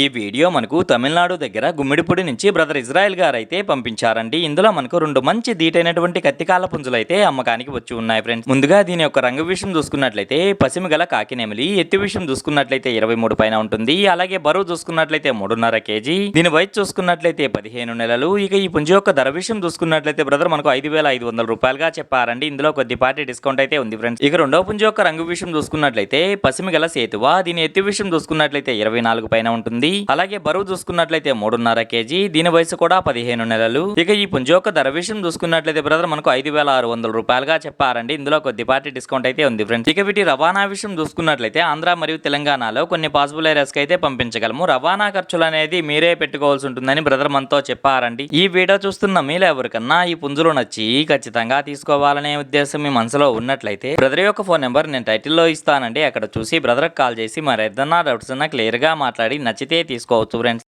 ఈ వీడియో మనకు తమిళనాడు దగ్గర గుమ్మిడిపూడి నుంచి బ్రదర్ ఇజ్రాయెల్ గారు అయితే పంపించారండి. ఇందులో మనకు రెండు మంచి దీటైనటువంటి కత్తికాల పుంజులు అయితే అమ్మకానికి వచ్చి ఉన్నాయి ఫ్రెండ్స్. ముందుగా దీని యొక్క రంగు విషయం చూసుకున్నట్లయితే పసిమి గల కాకినెమిలి ఎత్తు విషయం చూసుకున్నట్లయితే ఇరవై మూడు పైన ఉంటుంది. అలాగే బరువు చూసుకున్నట్లయితే మూడున్నర కేజీ. దీని వయసు చూసుకున్నట్లయితే పదిహేను నెలలు. ఇక ఈ పుంజు యొక్క ధర విషయం చూసుకున్నట్లయితే బ్రదర్ మనకు ఐదు వేల ఐదు వందల రూపాయలుగా చెప్పారండి. ఇందులో కొద్దిపాటి డిస్కౌంట్ అయితే ఉంది ఫ్రెండ్స్. ఇక రెండో పుంజు యొక్క రంగు విషయం చూసుకున్నట్లయితే పసిమి గల సేతువా. దీని ఎత్తు విషయం చూసుకున్నట్లయితే ఇరవై నాలుగు పైన ఉంటుంది. అలాగే బరువు చూసుకున్నట్లయితే మూడున్నర కేజీ దీని వయసు కూడా పదిహేను నెలలు. ఇక ఈ పుంజు యొక్క ధర విషయం చూసుకున్నట్లయితే బ్రదర్ మనకు ఐదు వేల ఆరు వందల రూపాయలుగా చెప్పారండి. ఇందులో కొద్దిపాటి డిస్కౌంట్ అయితే ఉంది ఫ్రెండ్స్. ఇక వీటి రవాణా విషయం చూసుకున్నట్లయితే ఆంధ్ర మరియు తెలంగాణలో కొన్ని పాసిబుల్ ఏరియాస్ అయితే పంపించగలము. రవాణా ఖర్చులు అనేది మీరే పెట్టుకోవాల్సి ఉంటుందని బ్రదర్ మనతో చెప్పారండి. ఈ వీడియో చూస్తున్న మీలో ఎవరికన్నా ఈ పుంజులు నచ్చి ఖచ్చితంగా తీసుకోవాలనే ఉద్దేశం మీ మనసులో ఉన్నట్లయితే బ్రదర్ యొక్క ఫోన్ నెంబర్ నేను టైటిల్లో ఇస్తానండి. అక్కడ చూసి బ్రదర్కి కాల్ చేసి మరి ఏదన్నా డౌట్స్ ఉన్నా క్లియర్గా మాట్లాడి నచ్చితే తీసుకోవచ్చు ఫ్రెండ్స్